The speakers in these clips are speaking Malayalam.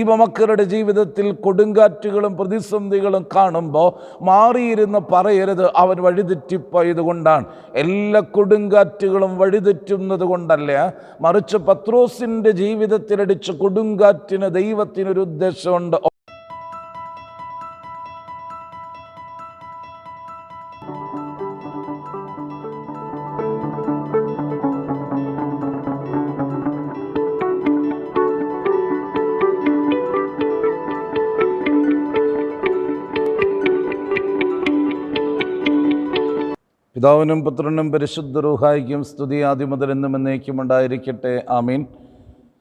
ദൈവമക്കളുടെ ജീവിതത്തിൽ കൊടുങ്കാറ്റുകളും പ്രതിസന്ധികളും കാണുമ്പോൾ മാറിയിരുന്ന് പറയരുത് അവൻ വഴിതെറ്റിപ്പോയത് കൊണ്ടാണ് എല്ലാ കൊടുങ്കാറ്റുകളും വഴിതെറ്റുന്നത് കൊണ്ടല്ല? മറിച്ച് പത്രോസിന്റെ ജീവിതത്തിലടിച്ച കൊടുങ്കാറ്റിന് ദൈവത്തിനൊരു ഉദ്ദേശമുണ്ട്. പിതാവിനും പുത്രനും പരിശുദ്ധ റൂഹായിക്കും സ്തുതി ആദ്യം മുതൽ എന്നും എന്നേക്കും ഉണ്ടായിരിക്കട്ടെ. ആമീൻ.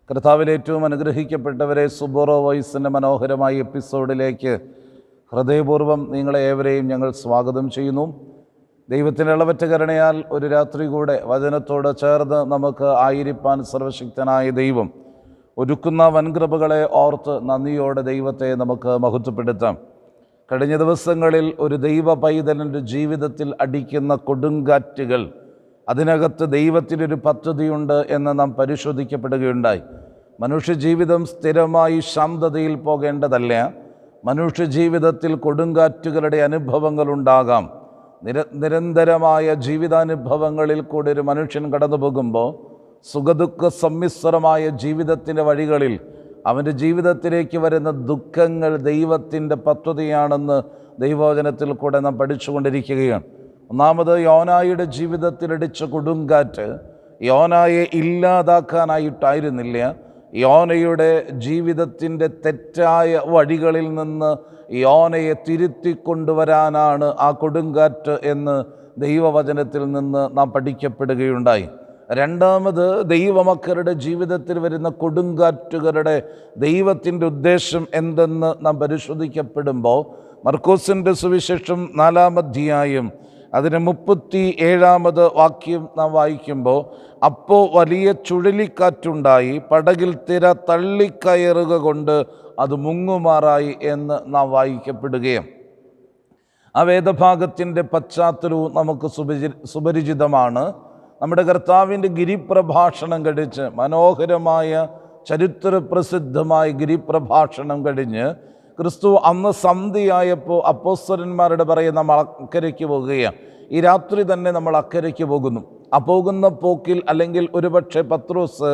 കർത്താവിൽ ഏറ്റവും അനുഗ്രഹിക്കപ്പെട്ടവരെ സുബോറോ വോയിസിന്റെ മനോഹരമായ എപ്പിസോഡിലേക്ക് ഹൃദയപൂർവം നിങ്ങളെ ഏവരെയും ഞങ്ങൾ സ്വാഗതം ചെയ്യുന്നു. ദൈവത്തിന്റെ ഇളവറ്റ കരുണയാൽ ഒരു രാത്രി കൂടെ വചനത്തോട് ചേർന്ന് നമുക്ക് ആയിരിപ്പാൻ സർവശക്തനായ ദൈവം ഒരുക്കുന്ന വൻകൃപകളെ ഓർത്ത് നന്ദിയോടെ ദൈവത്തെ നമുക്ക് മഹത്വപ്പെടുത്താം. കഴിഞ്ഞ ദിവസങ്ങളിൽ ഒരു ദൈവ പൈതലിന്റെ ജീവിതത്തിൽ അടിക്കുന്ന കൊടുങ്കാറ്റുകൾ അതിനകത്ത് ദൈവത്തിനൊരു പദ്ധതിയുണ്ട് എന്ന് നാം പരിശോധിക്കപ്പെടുകയുണ്ടായി. മനുഷ്യജീവിതം സ്ഥിരമായി ശാന്തതയിൽ പോകേണ്ടതല്ല. മനുഷ്യജീവിതത്തിൽ കൊടുങ്കാറ്റുകളുടെ അനുഭവങ്ങളുണ്ടാകാം. നിര നിരന്തരമായ ജീവിതാനുഭവങ്ങളിൽ കൂടി ഒരു മനുഷ്യൻ കടന്നു പോകുമ്പോൾ സുഖദുഃഖ സമ്മിശ്രമായ ജീവിതത്തിന്റെ വഴികളിൽ അവന്റെ ജീവിതത്തിലേക്ക് വരുന്ന ദുഃഖങ്ങൾ ദൈവത്തിന്റെ പദ്ധതിയാണെന്ന് ദൈവവചനത്തിൽ കൂടെ നാം പഠിച്ചുകൊണ്ടിരിക്കുകയാണ്. ഒന്നാമത് യോനായുടെ ജീവിതത്തിലടിച്ച കൊടുങ്കാറ്റ് യോനായെ ഇല്ലാതാക്കാനായിട്ടായിരുന്നില്ല. യോനയുടെ ജീവിതത്തിന്റെ തെറ്റായ വഴികളിൽ നിന്ന് യോനയെ തിരുത്തി കൊണ്ടുവരാനാണ് ആ കൊടുങ്കാറ്റ് എന്ന് ദൈവവചനത്തിൽ നിന്ന് നാം പഠിക്കപ്പെടുകയുണ്ടായി. രണ്ടാമത് ദൈവമക്കളുടെ ജീവിതത്തിൽ വരുന്ന കൊടുങ്കാറ്റുകളുടെ ദൈവത്തിന്റെ ഉദ്ദേശം എന്തെന്ന് നാം പരിശോധിക്കപ്പെടുമ്പോൾ മർക്കോസിന്റെ സുവിശേഷം നാലാം അധ്യായം അതിന് മുപ്പത്തി ഏഴാമത് വാക്യം നാം വായിക്കുമ്പോൾ അപ്പോൾ വലിയ ചുഴലിക്കാറ്റുണ്ടായി പടകിൽ തിര തള്ളിക്കയറുക കൊണ്ട് അത് മുങ്ങുമാറായി എന്ന് നാം വായിക്കപ്പെടുകയും ആ വേദഭാഗത്തിന്റെ പശ്ചാത്തലവും നമുക്ക് സുപരിചി സുപരിചിതമാണ്. നമ്മുടെ കർത്താവിന്റെ ഗിരിപ്രഭാഷണം കഴിച്ച് മനോഹരമായ ചരിത്ര പ്രസിദ്ധമായ ഗിരിപ്രഭാഷണം കഴിഞ്ഞ് ക്രിസ്തു അന്ന് സന്ധിയായപ്പോൾ അപ്പോസ്വരന്മാരുടെ പറയും നമ്മൾ അക്കരയ്ക്ക് പോകുകയാണ്. ഈ രാത്രി തന്നെ നമ്മൾ അക്കരയ്ക്ക് പോകുന്നു. ആ പോകുന്ന പോക്കിൽ അല്ലെങ്കിൽ ഒരുപക്ഷെ പത്രോസ്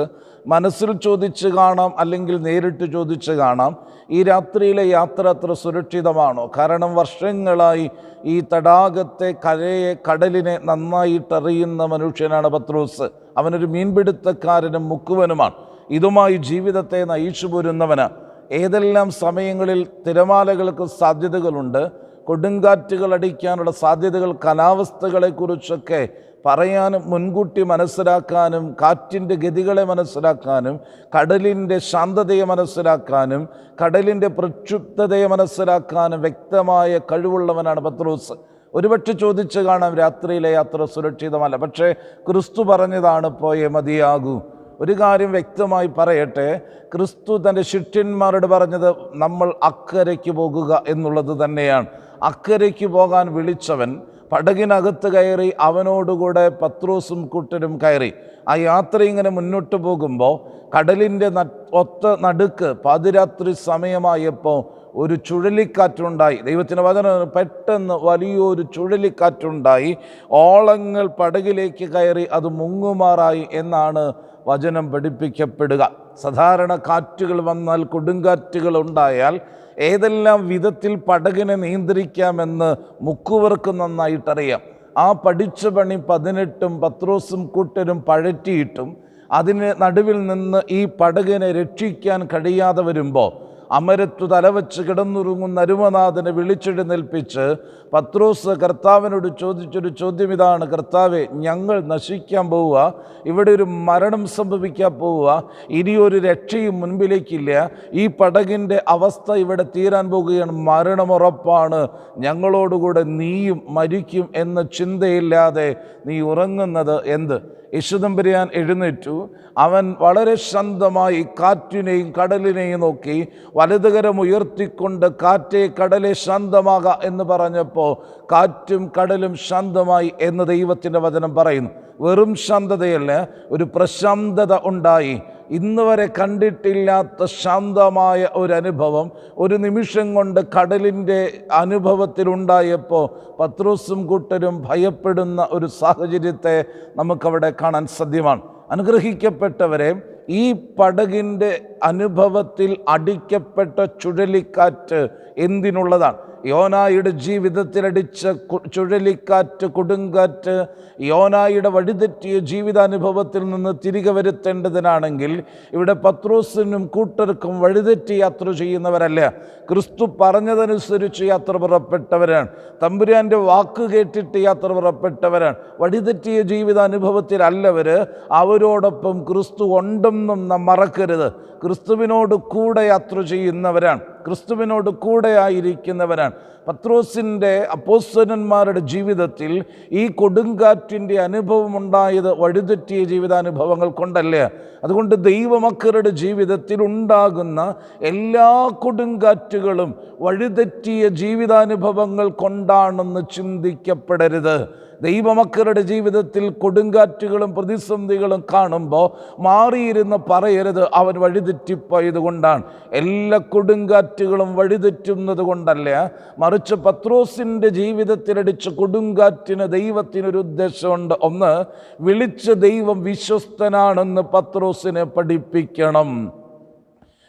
മനസ്സിൽ ചോദിച്ച് കാണാം അല്ലെങ്കിൽ നേരിട്ട് ചോദിച്ച് കാണാം ഈ രാത്രിയിലെ യാത്ര അത്ര സുരക്ഷിതമാണോ? കാരണം വർഷങ്ങളായി ഈ തടാകത്തെ കരയെ കടലിനെ നന്നായിട്ടറിയുന്ന മനുഷ്യനാണ് പത്രോസ്. അവനൊരു മീൻപിടുത്തക്കാരനും മുക്കുവനുമാണ്. ഇതുമായി ജീവിതത്തെ നയിച്ചു പോരുന്നവനാണ് ഏതെല്ലാം സമയങ്ങളിൽ തിരമാലകൾക്ക് സാധ്യതകളുണ്ട് കൊടുങ്കാറ്റുകൾ അടിക്കാനുള്ള സാധ്യതകൾ കാലാവസ്ഥകളെക്കുറിച്ചൊക്കെ പറയാനും മുൻകൂട്ടി മനസ്സിലാക്കാനും കാറ്റിന്റെ ഗതികളെ മനസ്സിലാക്കാനും കടലിന്റെ ശാന്തതയെ മനസ്സിലാക്കാനും കടലിന്റെ പ്രക്ഷുബ്ധതയെ മനസ്സിലാക്കാനും വ്യക്തമായ കഴിവുള്ളവനാണ് പത്രോസ്. ഒരുപക്ഷെ ചോദിച്ചു കാണാം രാത്രിയിലെ യാത്ര സുരക്ഷിതമല്ല. പക്ഷേ ക്രിസ്തു പറഞ്ഞതാണ് പോയേ മതിയാകൂ. ഒരു കാര്യം വ്യക്തമായി പറയട്ടെ ക്രിസ്തു തന്റെ ശിഷ്യന്മാരോട് പറഞ്ഞത് നമ്മൾ അക്കരയ്ക്ക് പോകുക എന്നുള്ളത് തന്നെയാണ്. അക്കരയ്ക്ക് പോകാൻ വിളിച്ചവൻ പടകിനകത്ത് കയറി അവനോടുകൂടെ പത്രോസും കൂട്ടരും കയറി. ആ യാത്ര ഇങ്ങനെ മുന്നോട്ട് പോകുമ്പോൾ കടലിന്റെ ഒത്ത നടുക്ക് പാതിരാത്രി സമയമായപ്പോൾ ഒരു ചുഴലിക്കാറ്റുണ്ടായി. ദൈവത്തിന്റെ വചന പെട്ടെന്ന് വലിയൊരു ചുഴലിക്കാറ്റുണ്ടായി. ഓളങ്ങൾ പടകിലേക്ക് കയറി അത് മുങ്ങുമാറായി എന്നാണ് വചനം പഠിപ്പിക്കപ്പെടുക. സാധാരണ കാറ്റുകൾ വന്നാൽ കൊടുങ്കാറ്റുകൾ ഉണ്ടായാൽ ഏതെല്ലാം വിധത്തിൽ പടകിനെ നിയന്ത്രിക്കാമെന്ന് മുക്കുവർക്ക് നന്നായിട്ടറിയാം. ആ പഠിച്ച പണി പതിനെട്ടും പത്രോസും കൂട്ടരും പഴറ്റിയിട്ടും അതിന് നടുവിൽ നിന്ന് ഈ പടകിനെ രക്ഷിക്കാൻ കഴിയാതെ വരുമ്പോൾ അമരത്തു തലവച്ച് കിടന്നുറങ്ങുന്ന അരുമനാഥനെ വിളിച്ചെഴുന്നേൽപ്പിച്ച് പത്രോസ് കർത്താവിനോട് ചോദിച്ചൊരു ചോദ്യം ഇതാണ്. കർത്താവെ ഞങ്ങൾ നശിക്കാൻ പോവുക. ഇവിടെ ഒരു മരണം സംഭവിക്കാൻ പോവുക. ഇനിയൊരു രക്ഷയും മുൻപിലേക്കില്ല. ഈ പടകിന്റെ അവസ്ഥ ഇവിടെ തീരാൻ പോകുകയാണ്. മരണമുറപ്പാണ് ഞങ്ങളോടുകൂടെ നീയും മരിക്കും എന്ന ചിന്തയില്ലാതെ നീ ഉറങ്ങുന്നത് എന്ത്? യശുദമ്പരിയാൻ എഴുന്നേറ്റു. അവൻ വളരെ ശാന്തമായി കാറ്റിനെയും കടലിനെയും നോക്കി വലതുകരം ഉയർത്തിക്കൊണ്ട് കാറ്റേ കടലെ ശാന്തമാക എന്ന് പറഞ്ഞപ്പോൾ കാറ്റും കടലും ശാന്തമായി എന്ന് ദൈവത്തിന്റെ വചനം പറയുന്നു. വെറും ശാന്തതയല്ല ഒരു പ്രശാന്തത ഉണ്ടായി. ഇന്ന് വരെ കണ്ടിട്ടില്ലാത്ത ശാന്തമായ ഒരു അനുഭവം ഒരു നിമിഷം കൊണ്ട് കടലിന്റെ അനുഭവത്തിലുണ്ടായപ്പോൾ പത്രോസും കൂട്ടരും ഭയപ്പെടുന്ന ഒരു സാഹചര്യത്തെ നമുക്കവിടെ കാണാൻ സാധ്യമാണ്. അനുഗ്രഹിക്കപ്പെട്ടവരെ ഈ പടകിന്റെ അനുഭവത്തിൽ അടിക്കപ്പെട്ട ചുഴലിക്കാറ്റ് എന്തിനുള്ളതാണ്? യോനായുടെ ജീവിതത്തിലടിച്ച ചുഴലിക്കാറ്റ് കൊടുങ്കാറ്റ് യോനായുടെ വഴിതെറ്റിയ ജീവിതാനുഭവത്തിൽ നിന്ന് തിരികെ വരുത്തേണ്ടതിനാണെങ്കിൽ ഇവിടെ പത്രോസിനും കൂട്ടർക്കും വഴിതെറ്റി യാത്ര ചെയ്യുന്നവരല്ല. ക്രിസ്തു പറഞ്ഞതനുസരിച്ച് യാത്ര പുറപ്പെട്ടവരാണ്. തമ്പുരാന്റെ വാക്ക് കേട്ടിട്ട് യാത്ര പുറപ്പെട്ടവരാണ്. വഴിതെറ്റിയ ജീവിതാനുഭവത്തിലല്ലവർ അവരോടൊപ്പം ക്രിസ്തു ഉണ്ടെന്നും നാം മറക്കരുത്. ക്രിസ്തുവിനോട് കൂടെ യാത്ര ചെയ്യുന്നവരാണ്. ക്രിസ്തുവിനോട് കൂടെ ആയിരിക്കുന്നവരാണ് പത്രോസിന്റെ അപ്പോസ്വനന്മാരുടെ ജീവിതത്തിൽ ഈ കൊടുങ്കാറ്റിന്റെ അനുഭവം ഉണ്ടായത് വഴിതെറ്റിയ ജീവിതാനുഭവങ്ങൾ കൊണ്ടല്ലേ? അതുകൊണ്ട് ദൈവമക്കളുടെ ജീവിതത്തിൽ ഉണ്ടാകുന്ന എല്ലാ കൊടുങ്കാറ്റുകളും വഴിതെറ്റിയ ജീവിതാനുഭവങ്ങൾ കൊണ്ടാണെന്ന് ചിന്തിക്കപ്പെടരുത്. ദൈവമക്കളുടെ ജീവിതത്തിൽ കൊടുങ്കാറ്റുകളും പ്രതിസന്ധികളും കാണുമ്പോൾ മാറിയിരുന്ന് പറയരുത് അവൻ വഴിതെറ്റിപ്പോയത് കൊണ്ടാണ് എല്ലാ കൊടുങ്കാറ്റുകളും വഴിതെറ്റുന്നത് കൊണ്ടല്ല? മറിച്ച് പത്രോസിന്റെ ജീവിതത്തിലടിച്ച കൊടുങ്കാറ്റിന് ദൈവത്തിനൊരു ഉദ്ദേശമുണ്ട്. ഒന്ന് വിളിച്ച ദൈവം വിശ്വസ്തനാണെന്ന് പത്രോസിനെ പഠിപ്പിക്കണം.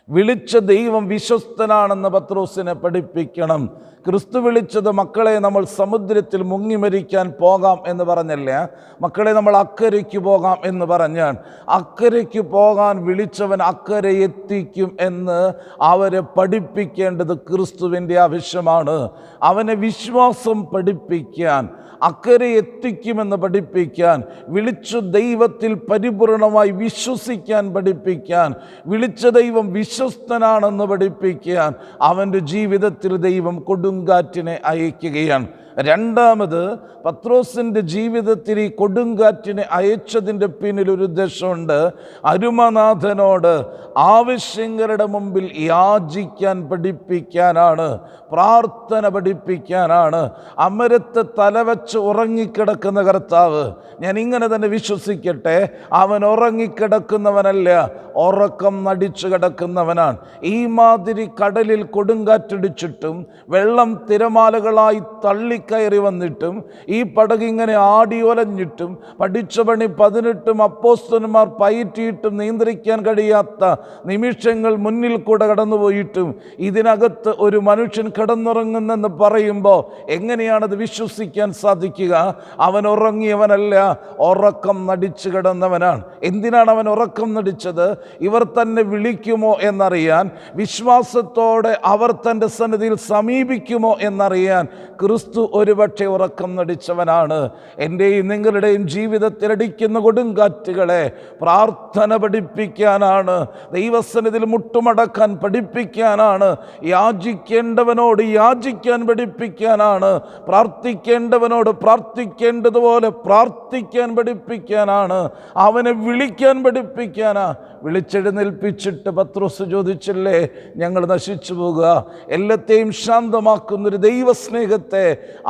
വിളിച്ച ദൈവം വിശ്വസ്തനാണെന്ന് പത്രോസിനെ പഠിപ്പിക്കണം. ക്രിസ്തു വിളിച്ചത് മക്കളെ നമ്മൾ സമുദ്രത്തിൽ മുങ്ങി മരിക്കാൻ പോകാം എന്ന് പറഞ്ഞല്ലേ? മക്കളെ നമ്മൾ അക്കരയ്ക്ക് പോകാം എന്ന് പറഞ്ഞ് അക്കരയ്ക്ക് പോകാൻ വിളിച്ചവൻ അക്കരെ എത്തിക്കും എന്ന് അവരെ പഠിപ്പിക്കേണ്ടത് ക്രിസ്തുവിന്റെ ആവശ്യമാണ്. അവനെ വിശ്വാസം പഠിപ്പിക്കാൻ അക്കരെ എത്തിക്കുമെന്ന് പഠിപ്പിക്കാൻ വിളിച്ചു ദൈവത്തിൽ പരിപൂർണമായി വിശ്വസിക്കാൻ പഠിപ്പിക്കാൻ വിളിച്ച ദൈവം വിശ്വസ്തനാണെന്ന് പഠിപ്പിക്കാൻ അവന്റെ ജീവിതത്തിൽ ദൈവം കൊടുങ്കാറ്റിനെ അയക്കുകയാണ്. രണ്ടാമത് പത്രോസിന്റെ ജീവിതത്തിൽ ഈ കൊടുങ്കാറ്റിനെ അയച്ചതിന്റെ പിന്നിൽ ഒരു ഉദ്ദേശമുണ്ട്. അരുമനാഥനോട് ആവശ്യങ്ങളുടെ മുമ്പിൽ യാചിക്കാൻ പഠിപ്പിക്കാനാണ് പ്രാർത്ഥന പഠിപ്പിക്കാനാണ് അമരത്ത് തലവച്ച് ഉറങ്ങിക്കിടക്കുന്ന കർത്താവ് ഞാൻ ഇങ്ങനെ തന്നെ വിശ്വസിക്കട്ടെ അവൻ ഉറങ്ങിക്കിടക്കുന്നവനല്ല ഉറക്കം നടിച്ചു കിടക്കുന്നവനാണ്. ഈ മാതിരി കടലിൽ കൊടുങ്കാറ്റടിച്ചിട്ടും വെള്ളം തിരമാലകളായി തള്ളിക്കയറി വന്നിട്ടും ഈ പടകിങ്ങനെ ആടിയൊലഞ്ഞിട്ടും പഠിച്ച പണി പതിനെട്ടും അപ്പോസ്തന്മാർ പയറ്റിയിട്ടും നിയന്ത്രിക്കാൻ കഴിയാത്ത നിമിഷങ്ങൾ മുന്നിൽ കൂടെ കടന്നുപോയിട്ടും ഇതിനകത്ത് ഒരു മനുഷ്യൻ കിടന്നുറങ്ങുന്നെന്ന് പറയുമ്പോൾ എങ്ങനെയാണത് വിശ്വസിക്കാൻ സാധിക്കുക? അവൻ ഉറങ്ങിയവനല്ല ഉറക്കം നടിച്ചു കിടന്നവനാണ്. എന്തിനാണ് അവൻ ഉറക്കം നടിച്ചത്? ഇവർ തന്നെ വിളിക്കുമോ എന്നറിയാൻ വിശ്വാസത്തോടെ അവർ തന്റെ സന്നിധിയിൽ സമീപിക്കുമോ എന്നറിയാൻ ക്രിസ്തു ഒരുപക്ഷെ ഉറക്കം നടിച്ചവനാണ്. എന്റെയും നിങ്ങളുടെയും ജീവിതത്തിലടിക്കുന്ന കൊടുങ്കാറ്റുകളെ പ്രാർത്ഥന പഠിപ്പിക്കാനാണ്. ദൈവസന്നിധിയിൽ മുട്ടുമടക്കാൻ പഠിപ്പിക്കാനാണ്. യാചിക്കേണ്ടവനോട് യാചിക്കാൻ പഠിപ്പിക്കാനാണ്. പ്രാർത്ഥിക്കേണ്ടവനോട് പ്രാർത്ഥിക്കേണ്ടതുപോലെ പ്രാർത്ഥിക്കാൻ പഠിപ്പിക്കാനാണ്. അവനെ വിളിക്കാൻ പഠിപ്പിക്കാനാ. വിളിച്ചെഴുന്നേൽപ്പിച്ചിട്ട് പത്രോസ് ചോദിച്ചില്ലേ ഞങ്ങൾ നശിച്ചു പോകുക എല്ലാത്തെയും ശാന്തമാക്കുന്നൊരു ദൈവസ്നേഹത്തെ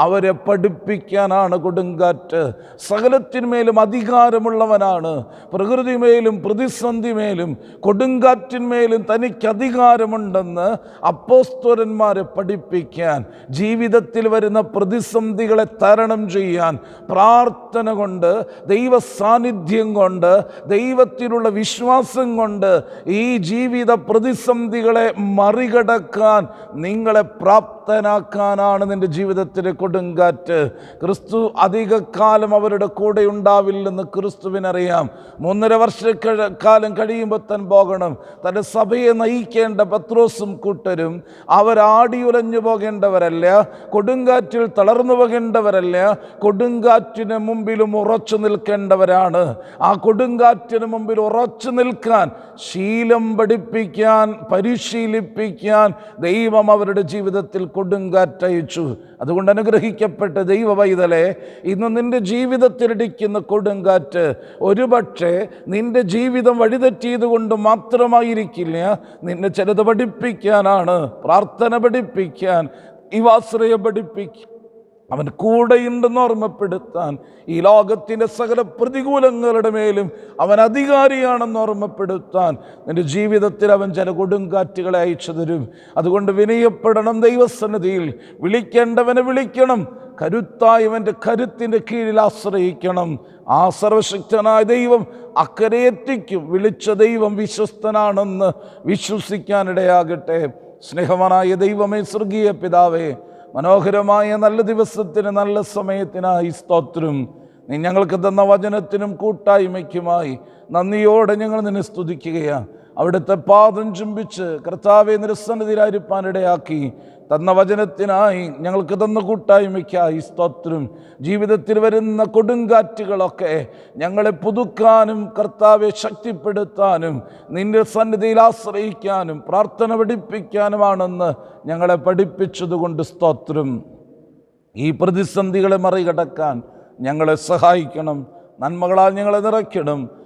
അവരെ പഠിപ്പിക്കാനാണ് കൊടുങ്കാറ്റ്. സകലത്തിന്മേലും അധികാരമുള്ളവനാണ്. പ്രകൃതിമേലും പ്രതിസന്ധിമേലും കൊടുങ്കാറ്റിന്മേലും തനിക്ക് അധികാരമുണ്ടെന്ന് അപ്പോസ്തോരന്മാരെ പഠിപ്പിക്കാൻ ജീവിതത്തിൽ വരുന്ന പ്രതിസന്ധികളെ തരണം ചെയ്യാൻ പ്രാർത്ഥന കൊണ്ട് ദൈവ സാന്നിധ്യം കൊണ്ട് ദൈവത്തിലുള്ള വിശ്വാസം കൊണ്ട് ഈ ജീവിത പ്രതിസന്ധികളെ മറികടക്കാൻ നിങ്ങളെ പ്രാപ്തനാക്കാനാണ് നിന്റെ ജീവിതത്തിലെ കൊടുങ്കാറ്റ്. ക്രിസ്തു അധികകാലം അവരുടെ കൂടെ ഉണ്ടാവില്ലെന്ന് ക്രിസ്തുവിനറിയാം. മൂന്നര വർഷ കഴി- കാലം കഴിയുമ്പോൾ താൻ പോകണം. തന്റെ സഭയെ നയിക്കേണ്ട പത്രോസും കൂട്ടരും അവരാടിയുലഞ്ഞു പോകേണ്ടവരല്ല. കൊടുങ്കാറ്റിൽ തളർന്നു പോകേണ്ടവരല്ല. കൊടുങ്കാറ്റിന് മുമ്പിലും ഉറച്ചു നിൽക്കേണ്ടവരാണ്. ആ കൊടുങ്കാറ്റിന് മുമ്പിൽ ഉറച്ചു നിൽക്കാൻ ശീലം പഠിപ്പിക്കാൻ പരിശീലിപ്പിക്കാൻ ദൈവം അവരുടെ ജീവിതത്തിൽ കൊടുങ്കാറ്റയച്ചു. അതുകൊണ്ട് അനുഗ്രഹിക്കപ്പെട്ട ദൈവ പൈതലെ ഇന്ന് നിന്റെ ജീവിതത്തിലിടിക്കുന്ന കൊടുങ്കാറ്റ് ഒരുപക്ഷെ നിന്റെ ജീവിതം വഴിതെറ്റിയത് കൊണ്ട് മാത്രമായിരിക്കില്ല. നിന്നെ ചിലത് പഠിപ്പിക്കാനാണ് പ്രാർത്ഥന പഠിപ്പിക്കാൻ ഇവാശ്രയം പഠിപ്പിക്കാൻ അവൻ കൂടെയുണ്ടെന്ന് ഓർമ്മപ്പെടുത്താൻ ഈ ലോകത്തിന്റെ സകല പ്രതികൂലങ്ങളുടെ മേലും അവൻ അധികാരിയാണെന്ന് ഓർമ്മപ്പെടുത്താൻ നിന്റെ ജീവിതത്തിൽ അവൻ ചില കൊടുങ്കാറ്റുകളെ അയച്ചു തരും. അതുകൊണ്ട് വിനയപ്പെടണം ദൈവസന്നിധിയിൽ. വിളിക്കേണ്ടവനെ വിളിക്കണം. കരുത്തായവന്റെ കരുത്തിന്റെ കീഴിൽ ആശ്രയിക്കണം. ആ സർവശക്തനായ ദൈവം അക്കരയെത്തിക്കും വിളിച്ച ദൈവം വിശ്വസ്തനാണെന്ന് വിശ്വസിക്കാനിടയാകട്ടെ. സ്നേഹവാനായ ദൈവമേ സ്വർഗീയ പിതാവേ മനോഹരമായ നല്ല ദിവസത്തിന് നല്ല സമയത്തിനായി സ്തോത്രം. നീ ഞങ്ങൾക്ക് തന്ന വചനത്തിനും കൂട്ടായ്മയ്ക്കുമായി നന്ദിയോടെ ഞങ്ങൾ നിന്നെ സ്തുതിക്കുകയാണ്. അവിടുത്തെ പാദം ചുംബിച്ച് കർത്താവെ നിരസന്നതിരായിരിക്കാനിടയാക്കി തന്ന വചനത്തിനായി ഞങ്ങൾക്ക് തന്ന കൂട്ടായ്മയ്ക്കായി സ്തോത്രം. ജീവിതത്തിൽ വരുന്ന കൊടുങ്കാറ്റുകളൊക്കെ ഞങ്ങളെ പുതുക്കാനും കർത്താവെ ശക്തിപ്പെടുത്താനും നിന്റെ സന്നിധിയിൽ ആശ്രയിക്കാനും പ്രാർത്ഥന പഠിപ്പിക്കാനുമാണെന്ന് ഞങ്ങളെ പഠിപ്പിച്ചതുകൊണ്ട് സ്തോത്രം. ഈ പ്രതിസന്ധികളെ മറികടക്കാൻ ഞങ്ങളെ സഹായിക്കണം. നന്മകളാൽ ഞങ്ങളെ നിറയ്ക്കണം.